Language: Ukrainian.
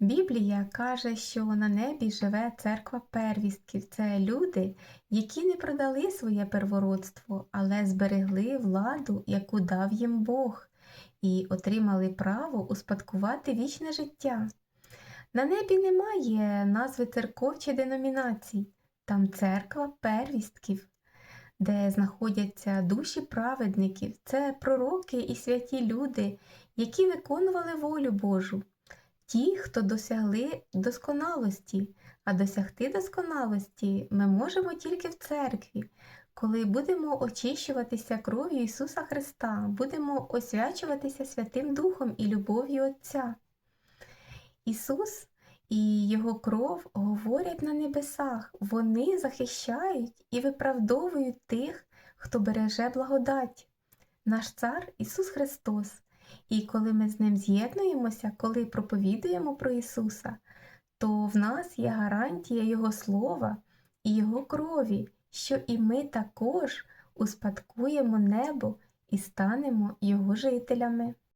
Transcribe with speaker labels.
Speaker 1: Біблія каже, що на небі живе церква первістків. Це люди, які не продали своє первородство, але зберегли владу, яку дав їм Бог, і отримали право успадкувати вічне життя. На небі немає назви церков чи деномінацій, там церква первістків, де знаходяться душі праведників, це пророки і святі люди, які виконували волю Божу ті, хто досягли досконалості, а досягти досконалості ми можемо тільки в церкві, коли будемо очищуватися кров'ю Ісуса Христа, будемо освячуватися Святим Духом і любов'ю Отця. Ісус і Його кров говорять на небесах, вони захищають і виправдовують тих, хто береже благодать. Наш цар Ісус Христос. І коли ми з ним з'єднуємося, коли проповідуємо про Ісуса, то в нас є гарантія Його слова і Його крові, що і ми також успадкуємо небо і станемо Його жителями.